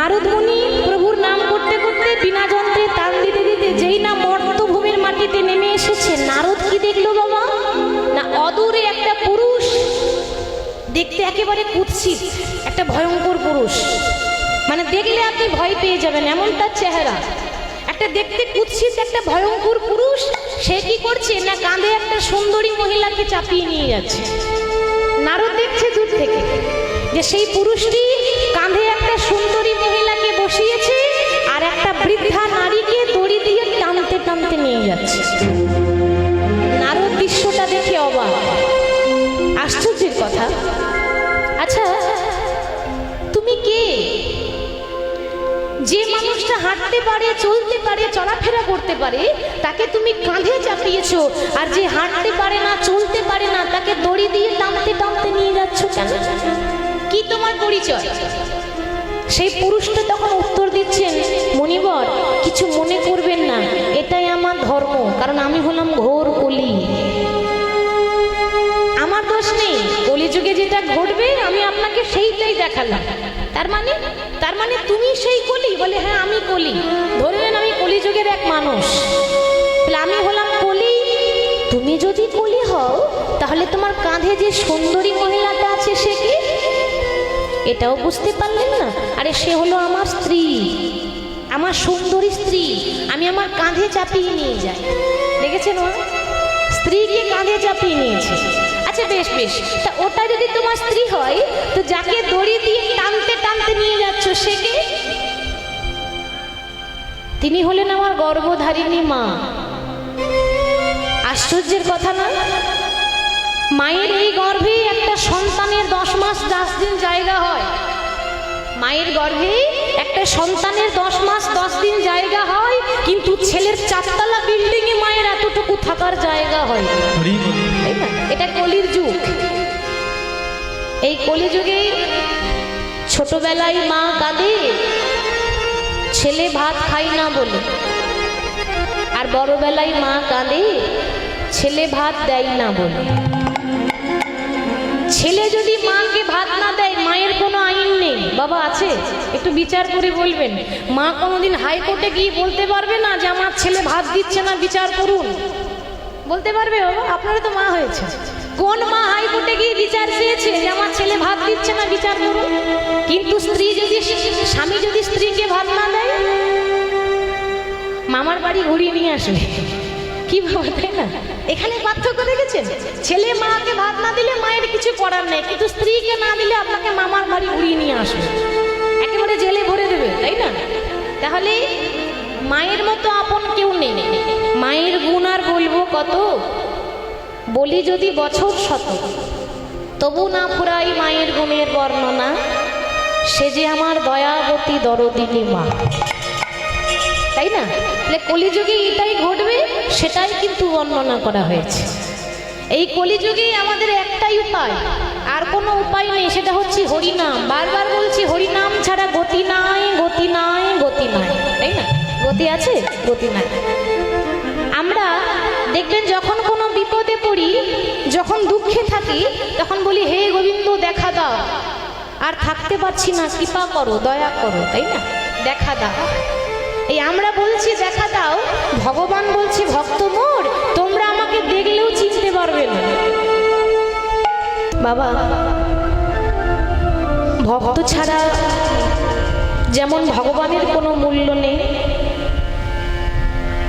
নারদমুনি প্রভুর নাম করতে করতে বিনা যন্ত্রে তাল দিতে দিতে যেই না মর্তভূমির মাটিতে নেমে এসেছে, নারদ কি দেখল বাবা? না অদূরে একটা পুরুষ, দেখতে একেবারে কুৎসিত, একটা ভয়ঙ্কর পুরুষ। মানে দেখলে আপনি ভয় পেয়ে যাবেন, এমন তার চেহারা। একটা দেখতে কুৎসিত, একটা ভয়ঙ্কর পুরুষ, সে কি করছে? না কাঁধে একটা সুন্দরী মহিলাকে চাপিয়ে নিয়ে যাচ্ছে। নারদ দেখছে দূর থেকে যে সেই পুরুষটি কাঁধে একটা সুন্দরী টানতে নিয়ে যাচ্ছে। নারদ দৃশ্যটা দেখে অবাক। আশ্চর্যের কথা। আচ্ছা তুমি কে? যে মানুষটা হাঁটতে পারে, চলতে পারে, চলাফেরা করতে পারে, তাকে তুমি কাঁধে চাপিয়েছ। আর যে হাঁটতে পারে না, চলতে পারে না, তাকে দড়ি দিয়ে টানতে টানতে নিয়ে যাচ্ছ কেন? কি তোমার পরিচয়? সেই পুরুষটা তখন উত্তর দিচ্ছেন, মণিবর, কিছু মনে করবেন না। আমার ধর্ম, কারণ আমি হলাম ঘোর কলি। আমার দোষ নেই, কলিযুগে যেটা ঘটবে, আমি আপনাকে সেইটাই দেখালাম। তার মানে তার মানে তুমি সেই কলি? বলে হ্যাঁ আমি কলি। ধরে নেন আমি কলিযুগের এক মানুষ। আমি হলাম কলি। তুমি যদি কলি হও, তাহলে তোমার কাঁধে যে সুন্দরী মহিলাটা আছে সে কি? এটাও বুঝতে পারলেন না। আরে, সে হলো আমার স্ত্রী। আমার সুন্দরী স্ত্রী, আমি আমার কাঁধে চাপিয়ে নিয়ে যাই। দেখেছেন মা? স্ত্রীকে কাঁধে চাপিয়ে নিয়েছে। আচ্ছা বেশ বেশ। তা ওটা যদি তোমার স্ত্রী হয়, তো যাকে দড়ি দিয়ে টানতে টানতে নিয়ে যাচ্ছ, সে কে? তিনি হলেন আমার গর্ভধারিণী মা। আশ্চর্যের কথা না? মায়ের এই গর্ভে একটা সন্তানের দশ মাস, দশ দিন জায়গা হয়। মায়ের গর্ভে একটা সন্তানের দশ মাস দশ দিন জায়গা হয় কিন্তু ছেলের চারতলা বিল্ডিং এ মায়ের এতটুকু থাকার জায়গা হয়। এটা কলির যুগ। এই কলিযুগে ছোটবেলায় মা কাঁদে ছেলে ভাত খাই না বলে। আর বড়বেলায় মা কাঁদে ছেলে ভাত দেয় না বলে। ছেলে যদি মাকে ভাত না দেয় মায়ের কোনো আইন নেই। বাবা আছে? একটু বিচার করে বলবেন। মা কোনোদিন হাইকোর্টে গিয়ে বলতে পারবে না যে আমার ছেলে ভাত দিচ্ছে না, বিচার করুন। বলতে পারবে বাবা? আপনারা তো মা হয়েছে। কোন মা হাইকোর্টে গিয়ে বিচার চেয়েছে যে আমার ছেলে ভাত দিচ্ছে না, বিচার করুন? কিন্তু স্ত্রী যদি, স্বামী যদি স্ত্রীকে ভাত না দেয়? মামার বাড়ি ঘুরিয়ে নিয়ে আসবে। কি বাবা না? এখানে পার্থক্য দেখেছেন? ছেলে মাকে ভাত না দিলে মায়ের কিছু করার নেই, কিন্তু স্ত্রীকে না দিলে আপনাকে মামার বাড়ি উড়িয়ে নিয়ে আসবে। একেবারে জেলে ভরে দেবে, তাই না? তাহলে মায়ের মতো আপন কেউ নেই। মায়ের গুণ আর বলব কত? বলি যদি বছর শত, তবু না পুরাই মায়ের গুণের বর্ণনা। সে যে আমার দয়াবতী দরদিনী মা। তাই না? কলিযুগে এটাই ঘটবে? সেটাই কিন্তু বর্ণনা করা হয়েছে। এই কলিযুগে আমাদের একটাই উপায়, আর কোনো উপায় নেই, সেটা হচ্ছে হরিনাম। বারবার বলছি, হরিনাম ছাড়া গতি নাই গতি নাই গতি নাই। তাই না? গতি আছে, গতি নাই। আমরা দেখবেন, যখন কোনো বিপদে পড়ি, যখন দুঃখে থাকি, তখন বলি, হে গোবিন্দ, দেখা দাও। আর থাকতে পারছি না, কৃপা করো, দয়া করো, তাই না? দেখা দাও। এই আমরা বলছি, দেখা দাও। ভগবান বলছে, ভক্ত মোর, তোমরা আমাকে দেখলেও চিনতে পারবে না। বাবা, ভক্ত ছাড়া যেমন ভগবানের কোনো মূল্য নেই,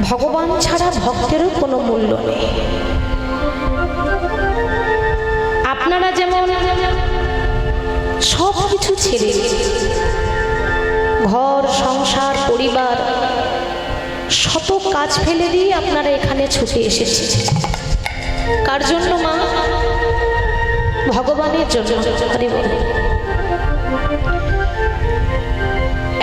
ভগবান ছাড়া ভক্তেরও কোনো মূল্য নেই। আপনারা যেমন সব কিছু ছেড়ে ঘর, সংসার, পরিবার কাজ ফেলে দিয়ে আপনারা এখানে ছুটে এসেছে। কার জন্য, মা? ভগবানের জন্য।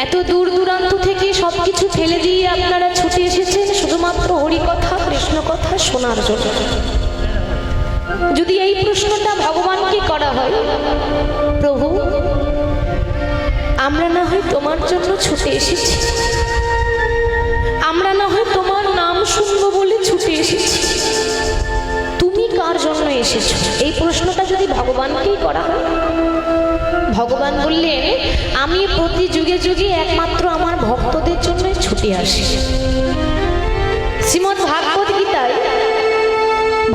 এত দূর দূরান্ত থেকে সব কিছু ফেলে দিয়ে আপনারা ছুটে এসেছেন, শুধুমাত্র হরি কথা কৃষ্ণ কথা শোনার জন্য। যদি এই প্রশ্নটা ভগবানকে করা হয়, প্রভু, আমরা না হয় তোমার জন্য ছুটে এসেছি। আমরা না হয় তোমার হয় ভগবান বললেন আমি প্রতি যুগে যুগে একমাত্র আমার ভক্তদের জন্যই ছুটে আসি। শ্রীমৎ ভাগবত গীতায়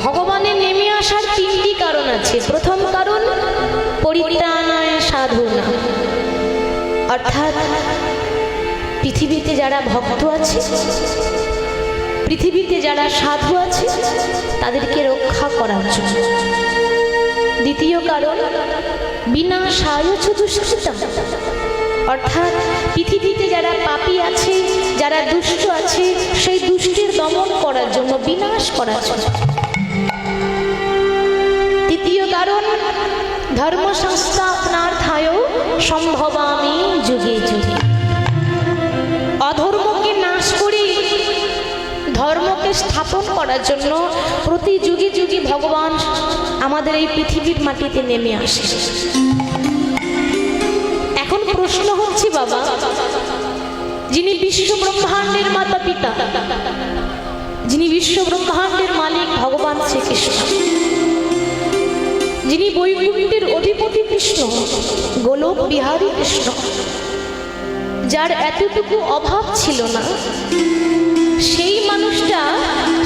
ভগবানের নেমে আসার তিনটি কারণ আছে। প্রথম কারণ, পরিত্রাণায় সাধনা অর্থাৎ, পৃথিবীতে যারা ভক্ত আছে, পৃথিবীতে যারা সাধু আছে, তাদেরকে রক্ষা করার জন্য। দ্বিতীয় কারণ, বিনা সায়চ দুষ্কৃতম অর্থাৎ পৃথিবীতে যারা পাপী আছে, যারা দুষ্ট আছে, সেই দুষ্টের দমন করার জন্য বিনাশ করার জন্য তৃতীয় কারণ ধর্ম সংস্থাপনার্থায় সম্ভবামি যুগে যুগে। নাশ করে ধর্মকে স্থাপন করার জন্য প্রতি যুগে যুগে ভগবান আমাদের এই পৃথিবীর মাটিতে নেমে আসে। এখন প্রশ্ন হচ্ছে বাবা, যিনি বিশ্ব ব্রহ্মাণ্ডের মাতা পিতা যিনি বিশ্ব ব্রহ্মাণ্ডের মালিক ভগবান শ্রীকৃষ্ণ, যিনি বৈকুণ্ঠের অধিপতি কৃষ্ণ, গোলক বিহারী কৃষ্ণ, যার এতটুকু অভাব ছিল না সেই মানুষটা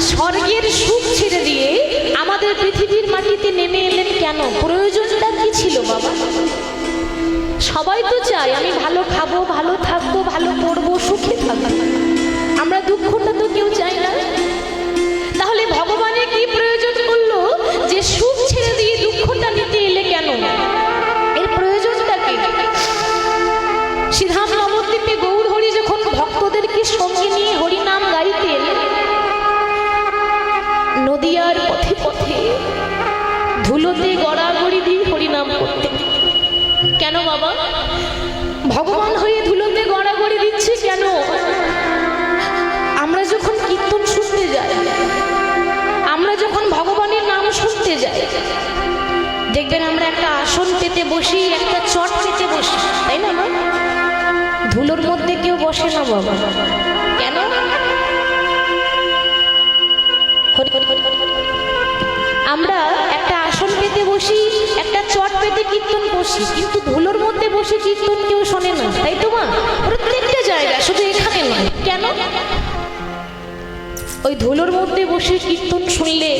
স্বর্গের সুখ ছেড়ে দিয়ে আমাদের পৃথিবীর মাটিতে নেমে এলেন কেন? প্রয়োজনটা কি ছিল বাবা? সবাই তো চায়, আমি ভালো খাব, ভালো থাকব, ভালো পড়ব সুখে থাকব। আমরা দুঃখটা তো কেউ চাই না। তাহলে ভগবানের কি প্রয়োজন করল যে সুখ ছেড়ে দিয়ে দুঃখটা নিতে এলে কেন? এর প্রয়োজনটা কি? শ্রীধাম নবদ্বীপে গৌর হরি যখন ভক্তদেরকে সঙ্গে নিয়ে হরিনাম ধুলোতে গড়াগড়ি দিয়ে হরিনাম করতে। কেন বাবা? ভগবান হয়ে ধুলোতে গড়াগড়ি দিচ্ছে কেন? আমরা যখন কীর্তন শুনতে যাই, আমরা যখন ভগবানের নাম শুনতে যাই, দেখবেন আমরা একটা আসন পেতে বসি, একটা চট পেতে বসি, তাই না? ধুলোর মধ্যে কেউ বসে না বাবা। কেন? আমরা একটা আসন পেতে বসি একটা চট পেতে কীর্তন বসি কিন্তু ধুলোর মধ্যে বসে কীর্তন কেউ শোনে না তাই তো মা? প্রত্যেকটা জায়গা শুধু এখানে নয়। কেন? ওই ধুলোর মধ্যে বসে কীর্তন শুনলে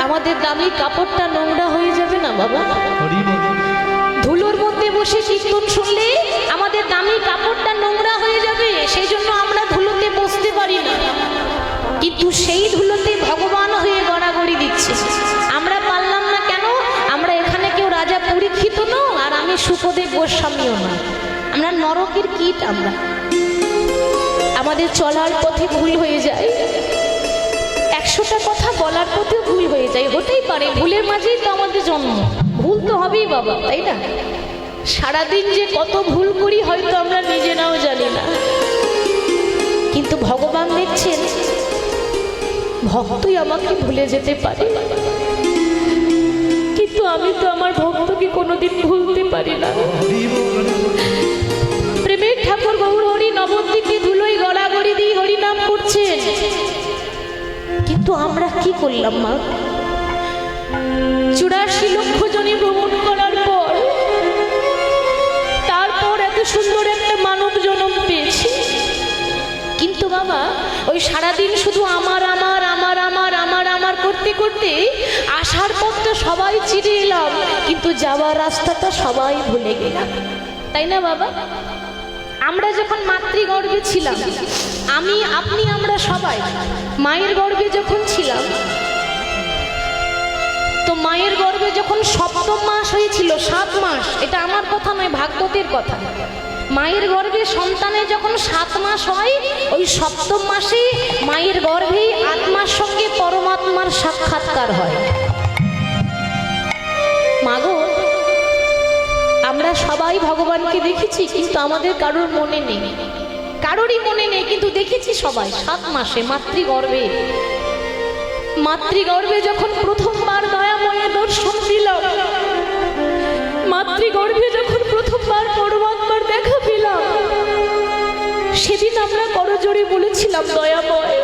আমাদের দামি কাপড়টা নোংরা হয়ে যাবে না বাবা? ধুলোর মধ্যে বসে কীর্তন শুনলে আমাদের দামি কাপড়টা নোংরা হয়ে যাবে সেই জন্য আমরা ধুলোতে বসতে পারি না। কিন্তু সেই ধুলোতে ভগবান হয়ে গড়াগড়ি দিচ্ছে। আমরা পারলাম না কেন? আমরা এখানে কেউ রাজা পরীক্ষিত ন আর আমি সুখদেব গোস্বামীও না আমরা নরকের কীট আমরা। আমাদের চলার পথে ভুল হয়ে যায়। একশোটা কথা বলার পথেও ভুল হয়ে যায়। হতেই পারে, ভুলের মাঝেই তো আমাদের জন্ম। ভুল তো হবেই বাবা, তাই না? সারাদিন যে কত ভুল করি হয়তো আমরা নিজেরাও জানি না। কিন্তু ভগবান দেখছেন ভক্তই আমাকে ভুলে যেতে পারে। কিন্তু আমি তো আমার ভক্তকে কোনোদিন ভুলতে পারি না। প্রেমের ঠাকুর গৌর হরি নবদ্বীপে ধুলোই গড়াগড়ি দিয়ে হরিনাম করছেন। কিন্তু আমরা কি করলাম, মা? চুরাশি লক্ষ জনে ভ্রমণ করার পর, তারপর এত সুন্দর একটা মানব জন্ম পেয়েছি। কিন্তু বাবা, ওই সারাদিন শুধু আমার আমার আমার আমার করতে করতে আসার পথটা সবাই চিনে এলাম, কিন্তু যাওয়ার রাস্তাটা সবাই ভুলে গেলাম। তাই না বাবা? আমরা যখন মাতৃগর্ভে ছিলাম, আমি, আপনি, আমরা সবাই মায়ের গর্ভে যখন ছিলাম, তো মায়ের গর্ভে যখন সপ্তম মাস হয়েছিল, সাত মাস, এটা আমার কথা নয়, ভাগবতের কথা। মায়ের গর্ভে সন্তানের যখন সাত মাস হয়, ওই সপ্তম মাসে মায়ের গর্ভে আত্মার সঙ্গে পরমাত্মার সাক্ষাৎকার হয়। মাগো, আমরা সবাই ভগবানকে দেখেছি, কিন্তু আমাদের কারোর মনে নেই। কারোরই মনে নেই, কিন্তু দেখেছি সবাই, সাত মাসে মাতৃগর্ভে। মাতৃগর্ভে যখন বলেছিলাম, দয়াময়।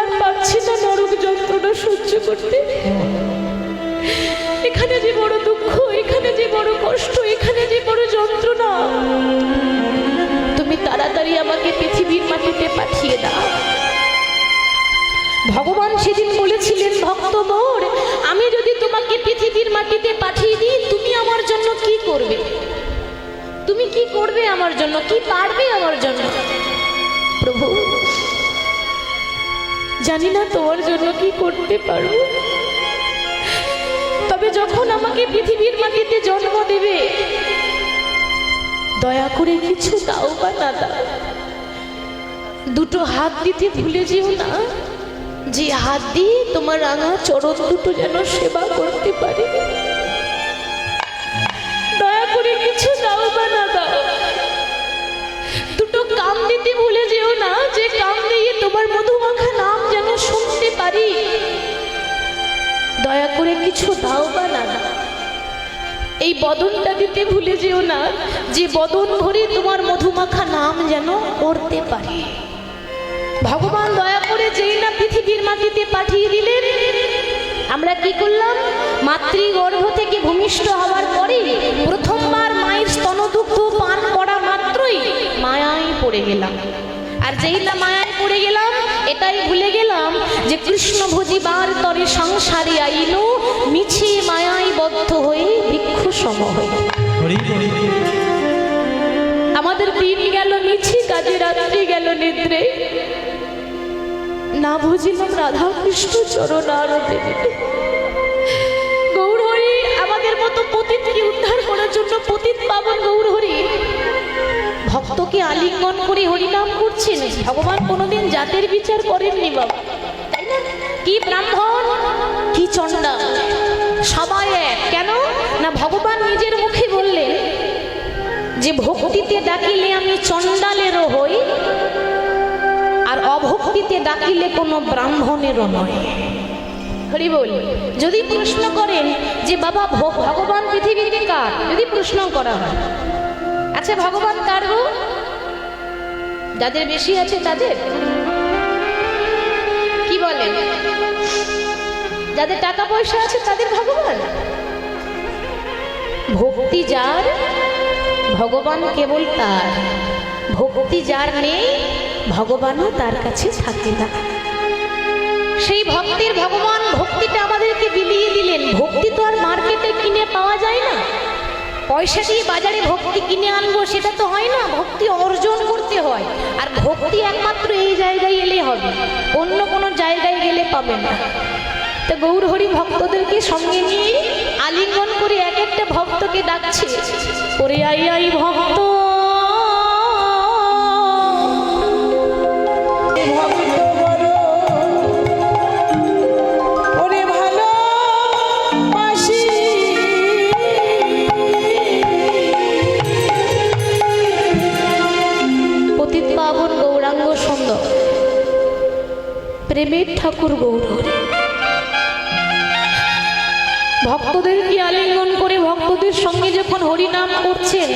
আর পারছি না নরক যন্ত্রণা সহ্য করতে। এখানে যে বড় দুঃখ, এখানে যে বড় কষ্ট, এখানে যে বড় যন্ত্রণা, তুমি তাড়াতাড়ি আমাকে পৃথিবীর মাটিতে পাঠিয়ে দাও। ভগবান সেদিন বলেছিলেন, ভক্ত মোর, আমি যদি তোমাকে পৃথিবীর মাটিতে পাঠিয়ে দিই, তুমি আমার জন্য কি করবে? তুমি কি করবে আমার জন্য? কি পারবে আমার জন্য? প্রভু। জানি না তোমার জন্য কি করতে পারব। তবে যখন আমাকে পৃথিবীর মাটিতে জন্ম দেবে, দয়া করে কিছু দাও বা না দাও। দুটো হাত দিতে ভুলে যেও না। যে হাত দিয়ে তোমার রাঙা চরণ দুটো যেন সেবা করতে পারে। দয়া করে কিছু দাও বা না দাও। দিতে ভুলে যেও না যে কাম দিয়ে তোমার মধুমাখা নাম যেন শুনতে পারি। দয়া করে কিছু দাও বা না এই বদনটা দিতে ভুলে যেও না যে বদন ভরে তোমার মধুমাখা নাম যেন করতে পারে। ভগবান দয়া করে যেই না পৃথিবীর মাটিতে পাঠিয়ে দিলেন, আমরা কি করলাম? মাতৃগর্ভ থেকে ভূমিষ্ঠ হওয়ার পরে প্রথমবার মায়ের স্তনদুগ্ধ পান করা মাত্রই মায়ায় পড়ে গেলাম। আর যেই না মায়ায় পড়ে গেলাম এটাই ভুলে গেলাম যে কৃষ্ণ ভোজিবার তরে সংসারে আইলো মিছে মায়ায় বদ্ধ হয়ে ভিক্ষু সম আমাদের দিন গেল মিছি কাজে রাত্রি গেল নিদ্রে। না বুঝিলাম রাধা কৃষ্ণ চরণ দিতে গৌরহরি আমাদের মতো আলিঙ্গন করে হরিনাম করছেন। ভগবান কোনোদিন জাতের বিচার করেননি বাবা। তাই না? কি ব্রাহ্মণ? কি চণ্ডা? সবাই এক। কেন? না ভগবান নিজের মুখে বললেন যে, ভক্তিতে ডাকিলে আমি চণ্ডালেরও হই, আর অভক্তিতে ডাকিলে কোনো ব্রাহ্মণেরও নয়। হরি বল, যদি প্রশ্ন করেন যে, বাবা ভগবান পৃথিবীতে কার? যদি প্রশ্ন করা হয় আচ্ছা ভগবান কার গো? যাদের বেশি আছে তাদের? কি বলেন? যাদের টাকা পয়সা আছে তাদের ভগবান? ভক্তি যার, ভগবান কেবল তার। ভক্তি যার নেই, ভগবানও তার কাছে থাকে না। সেই ভক্তির ভগবান ভক্তিটা আমাদেরকে বিলিয়ে দিলেন। ভক্তি তো আর মার্কেটে কিনে পাওয়া যায় না। পয়সা দিয়ে বাজারে ভক্তি কিনে আনব, সেটা তো হয় না। ভক্তি অর্জন করতে হয়। আর ভক্তি একমাত্র এই জায়গায় এলে হবে। অন্য কোনো জায়গায় গেলে পাবে না। তো গৌরহরি ভক্তদেরকে সঙ্গে নিয়ে আলিঙ্গন করে এক একটা ভক্তকে ডাকছে। ওরে আই আই ভক্ত ভক্ত ঠাকুর গৌরহরি ভক্তদেরকে আলিঙ্গন করে ভক্তদের সঙ্গে যখন হরিনাম করছেন?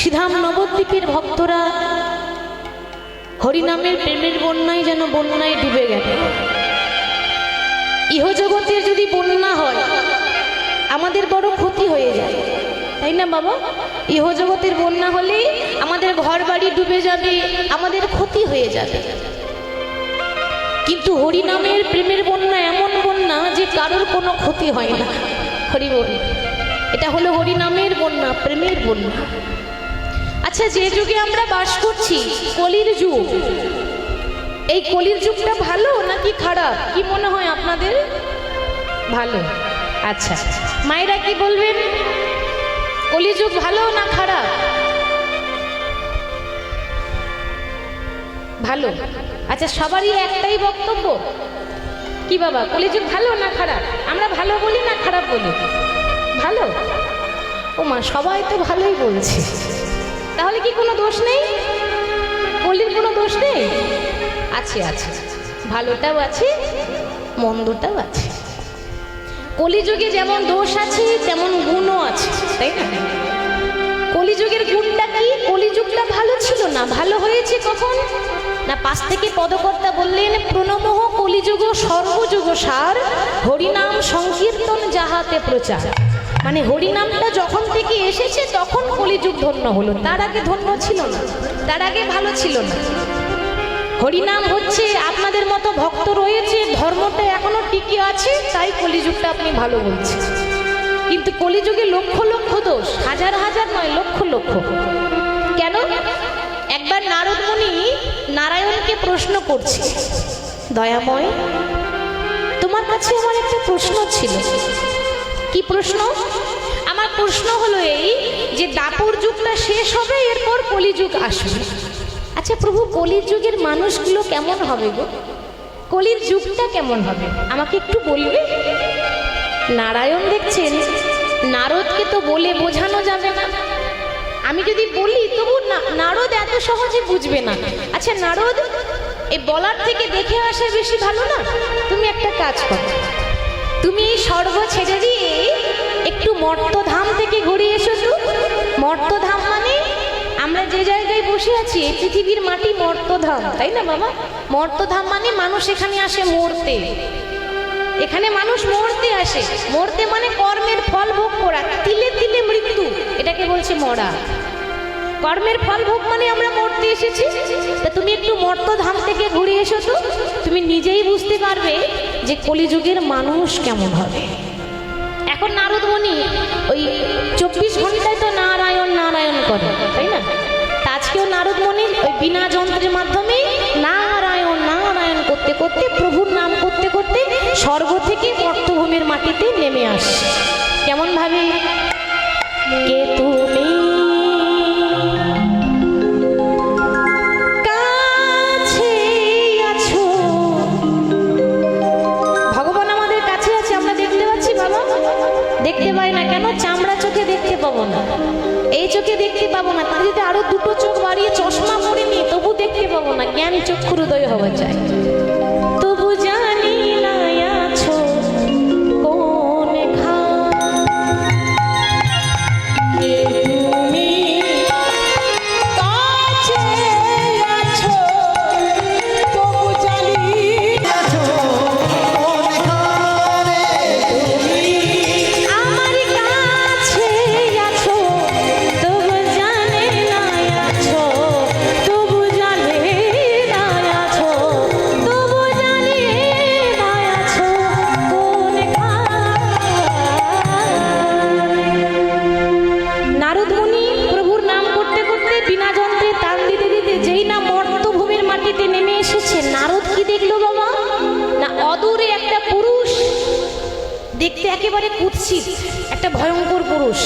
সিধাম নবদ্বীপের ভক্তরা হরিনামের প্রেমের বন্যায় যেন বন্যায় ডুবে গেল। ইহজগতের যদি বন্যা হয়, আমাদের বড় ক্ষতি হয়ে যায়। তাই না, বাবা? ইহজগতের বন্যা হলে আমাদের ঘর বাড়ি ডুবে যাবে, আমাদের ক্ষতি হয়ে যাবে। কিন্তু হরিনামের প্রেমের বন্যা এমন বন্যা যে কারোর কোনো ক্ষতি হয় না। হরি বল, এটা হলো হরিনামের বন্যা, প্রেমের বন্যা। আচ্ছা যে যুগে আমরা বাস করছি, কলির যুগ। এই কলির যুগটা ভালো নাকি খারাপ? কি মনে হয় আপনাদের? ভালো। আচ্ছা মায়েরা কি বলবেন? কলিযুগ ভালো না খারাপ? ভালো। আচ্ছা সবারই একটাই বক্তব্য? কি বাবা, কলিযুগ ভালো না খারাপ? আমরা ভালো বলি না খারাপ বলি? ভালো? ও মা, সবাই তো ভালোই বলছে। তাহলে কি কোনো দোষ নেই? কলির কোনো দোষ নেই? আছে আছে। ভালোটাও আছে, মন্দটাও আছে। কলিযুগে যেমন দোষ আছে, তেমন গুণও আছে। তাই না? কলিযুগের গুণটা কি? কলিযুগটা ভালো ছিল না? ভালো হয়েছে কখন? না, পাশ থেকে পদকর্তা বললেন প্রণমহ কলিযুগ, সর্বযুগ সার, হরিনাম সংকীর্তন যাহাতে প্রচার। মানে হরিনামটা যখন থেকে এসেছে, তখন কলিযুগ ধন্য হলো। তার আগে ধন্য ছিল না। তার আগে ভালো ছিল না। হরিনাম হচ্ছে আপনাদের মতো ভক্ত রয়েছে, ধর্মটা এখনও টিকে আছে, তাই কলিযুগটা আপনি ভালো বলছেন। কিন্তু কলিযুগে লক্ষ লক্ষ দোষ, হাজার হাজার নয়, লক্ষ লক্ষ। কেন? একবার নারদমণি নারায়ণকে প্রশ্ন করছে, দয়াময়, তোমার কাছে আমার একটা প্রশ্ন ছিল। কি প্রশ্ন? আমার প্রশ্ন হলো এই যে দাপর যুগটা শেষ হবে, এরপর কলিযুগ আসবে। আচ্ছা প্রভু কলির যুগের মানুষগুলো কেমন হবে গো? কলির যুগটা কেমন হবে? আমাকে একটু বলবে? নারায়ণ দেখছেন নারদকে তো বলে বোঝানো যাবে না। আমি যদি বলি, তবু নারদ এত সহজে বুঝবে না। আচ্ছা নারদ, এই বলার থেকে দেখে আসা বেশি ভালো না? তুমি একটা কাজ করো। তুমি এই স্বর্গ ছেড়ে দিয়ে একটু মর্তধাম থেকে ঘুরে এসো তো। মর্তধাম মানে আমরা যে জায়গায় বসে আছি, এই পৃথিবীর মাটি মর্তধাম, তাই না বাবা? মর্তধাম মানে মানুষ এখানে আসে মরতে। এখানে মানুষ মরতে আসে। মরতে মানে কর্মের ফল ভোগ করা। তিলে তিলে মৃত্যু, এটাকে বলছে মরা। কর্মের ফল ভোগ মানে আমরা মরতে এসেছি। তা তুমি একটু মর্তধাম থেকে ঘুরে এসো তো। তুমি নিজেই বুঝতে পারবে যে কলিযুগের মানুষ কেমন হবে। এখন নারদমণি ওই চব্বিশ ঘন্টায় তো নারায়ণ নারায়ণ করে, তাই না? আজকেও নারদমণি ওই বিনা যন্ত্রের মাধ্যমে নারায়ণ নারায়ণ করতে করতে প্রভুর নাম করতে স্বর্গ থেকে মর্তভূমির মাটিতে নেমে আসে। কেমন ভাবে? কে তুমি? ভগবান আমাদের কাছে আছে, আমরা দেখতে পাচ্ছি, বাবা। দেখতে পাই না কেন, চামড়া চোখে দেখতে পাবো না। এই চোখে দেখতে পাবো না, তার যদি আরও দুটো চোখ বাড়িয়ে চশমা পরে নি তবু দেখতে পাবো না। জ্ঞান চক্ষুর উদয় হওয়া যায়। দেখতে একেবারে কুৎসিত, একটা ভয়ঙ্কর পুরুষ।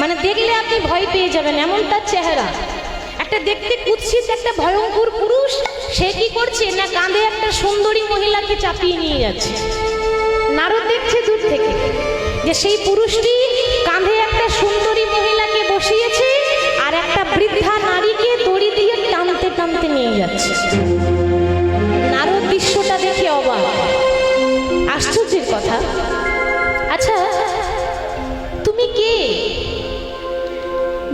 মানে দেখলে আপনি ভয় পেয়ে যাবেন, এমন তার চেহারা। একটা দেখতে কুৎসিত, একটা ভয়ঙ্কর পুরুষ, সে কি করছে? না কাঁধে একটা সুন্দরী মহিলাকে চাপিয়ে নিয়ে যাচ্ছে। নারদ দেখছে দূর থেকে যে সেই পুরুষটি কাঁধে একটা সুন্দরী মহিলাকে বসিয়েছে আর একটা বৃদ্ধা নারীকে দড়ি দিয়ে টানতে টানতে নিয়ে যাচ্ছে। নারদ দৃশ্যটা দেখে অবাক। আশ্চর্যের কথা আচ্ছা তুমি কে?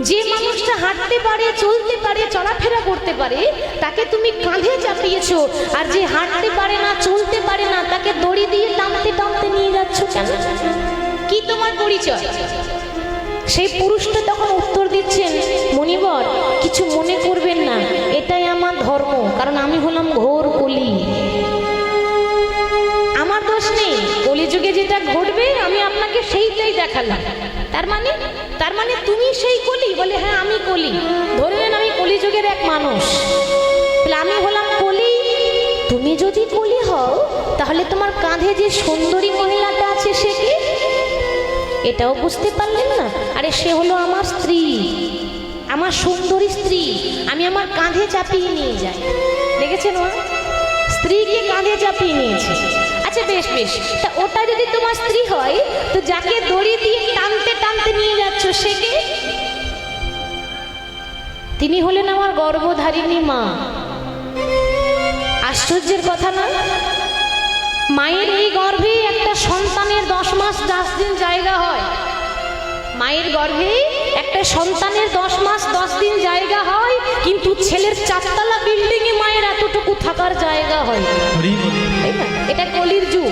যে মানুষটা হাঁটতে পারে, চলতে পারে, চলাফেরা করতে পারে, তাকে তুমি কাঁধে চাপিয়েছো। আর যে হাঁটতে পারে না, চলতে পারে না, তাকে দড়ি দিয়ে টানতে টানতে নিয়ে যাচ্ছ কেন? কি তোমার পরিচয়? সেই পুরুষটা তখন উত্তর দিচ্ছেন, মণিবর, কিছু মনে করবেন না, এটাই আমার ধর্ম, কারণ আমি হলাম ঘোর কলি। আমার দোষ নেই কলিযুগে যেটা ঘটবে, আমি আপনাকে সেইটাই দেখালাম। তার মানে? তার মানে তুমি সেই কলি? বলে হ্যাঁ আমি কলি। ধরে নেন আমি কলিযুগের এক মানুষ। আমি হলাম কলি। তুমি যদি কলি হও, তাহলে তোমার কাঁধে যে সুন্দরী মহিলাটা আছে সে কি? এটাও বুঝতে পারলেন না। আরে, সে হলো আমার স্ত্রী। আমার সুন্দরী স্ত্রী। আমি আমার কাঁধে চাপিয়ে নিয়ে যাই। দেখেছেন স্ত্রীকে কাঁধে চাপিয়ে নিয়েছে। আচ্ছা বেশ বেশ। তা ওটা যদি তোমার স্ত্রী হয়, তো যাকে দড়ি দিয়ে টানতে টানতে নিয়ে যাচ্ছ সে কে তিনি হলেন আমার গর্ভধারিণী মা। আশ্চর্যের কথা না? মায়ের এই গর্ভে একটা সন্তানের দশ মাস, দশ দিন জায়গা হয়। মায়ের গর্ভে একটা সন্তানের দশ মাস দশ দিন জায়গা হয় কিন্তু ছেলের চারতলা বিল্ডিং এ মায়ের এতটুকু থাকার জায়গা হয়। এটা কলির যুগ।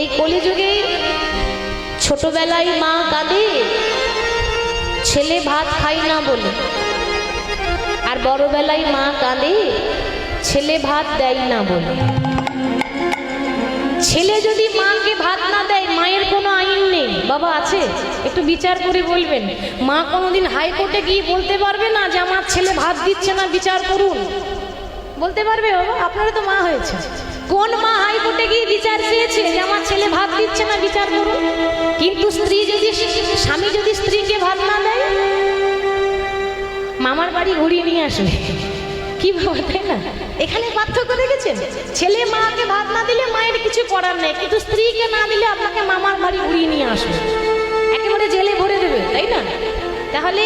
এই কলিযুগে ছোটবেলায় মা কাঁদে ছেলে ভাত খাই না বলে। আর বড়বেলায় মা কাঁদে ছেলে ভাত দেয় না বলে। ছেলে যদি মাকে ভাত না দেয়, মায়ের কোনো আইন নেই। বাবা আছে? একটু বিচার করে বলবেন। মা কোনোদিন হাইকোর্টে গিয়ে বলতে পারবে না যে আমার ছেলে ভাত দিচ্ছে না, বিচার করুন। বলতে পারবে বাবা? আপনারা তো মা হয়েছে। কোন মা হাইকোর্টে গিয়ে বিচার চেয়েছে যে আমার ছেলে ভাত দিচ্ছে না, বিচার করুন? কিন্তু স্ত্রী যদি, স্বামী যদি স্ত্রীকে ভাত না দেয়, মামার বাড়ি ঘুরিয়ে নিয়ে আসবে। কি বাবা তাই না? এখানে পার্থক্য দেখেছেন? ছেলে মাকে ভাত না দিলে মায়ের কিছু করার নেই, কিন্তু স্ত্রীকে না দিলে আপনাকে মামার বাড়ি ঘুরিয়ে নিয়ে আসবে। একেবারে জেলে ভরে দেবে, তাই না? তাহলে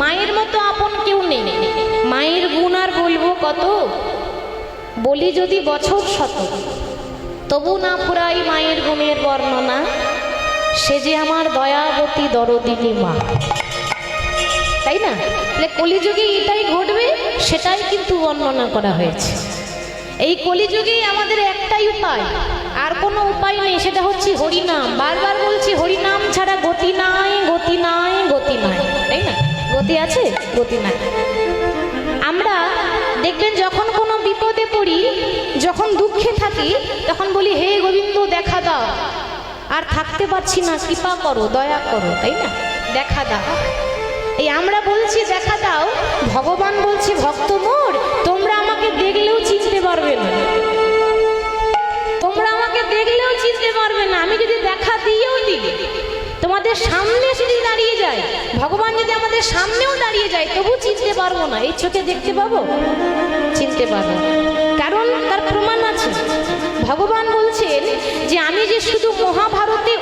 মায়ের মতো আপন কেউ নেই। মায়ের গুণ আর বলব কত? বলি যদি বছর শত তবু না ফুরাই মায়ের গুণের বর্ণনা। সে যে আমার দয়াবতী দরদিনী মা। তাই না? কলিযুগে এটাই ঘটবে, সেটাই কিন্তু বর্ণনা করা হয়েছে। এই কলিযুগে আমাদের একটাই উপায়, আর কোনো উপায় নেই, সেটা হচ্ছে হরিনাম। বারবার বলছি, হরিনাম ছাড়া গতি নাই গতি নাই গতি নাই। তাই না? গতি আছে, গতি নাই। আমরা দেখবেন যখন কোনো বিপদে পড়ি, যখন দুঃখে থাকি, তখন বলি, হে গোবিন্দ, দেখা দাও। আর থাকতে পারছি না, কৃপা করো, দয়া করো, তাই না? দেখা দাও। এই আমরা বলছি, দেখা দাও। ভগবান বলছে, ভক্ত মোর, তোমরা আমাকে দেখলেও চিনতে পারবে না। তোমরা আমাকে দেখলেও চিনতে পারবে না। আমি যদি দেখা দিয়েও দিই, তোমাদের সামনে যদি দাঁড়িয়ে যায়, ভগবান যদি আমাদের সামনেও দাঁড়িয়ে যায়, তবু চিনতে পারব না। এই চোখে দেখতে পাবো? চিনতে পারব কারণ তার প্রমাণ আছে। ভগবান বলছেন যে, আমি যে শুধু মহাভারতে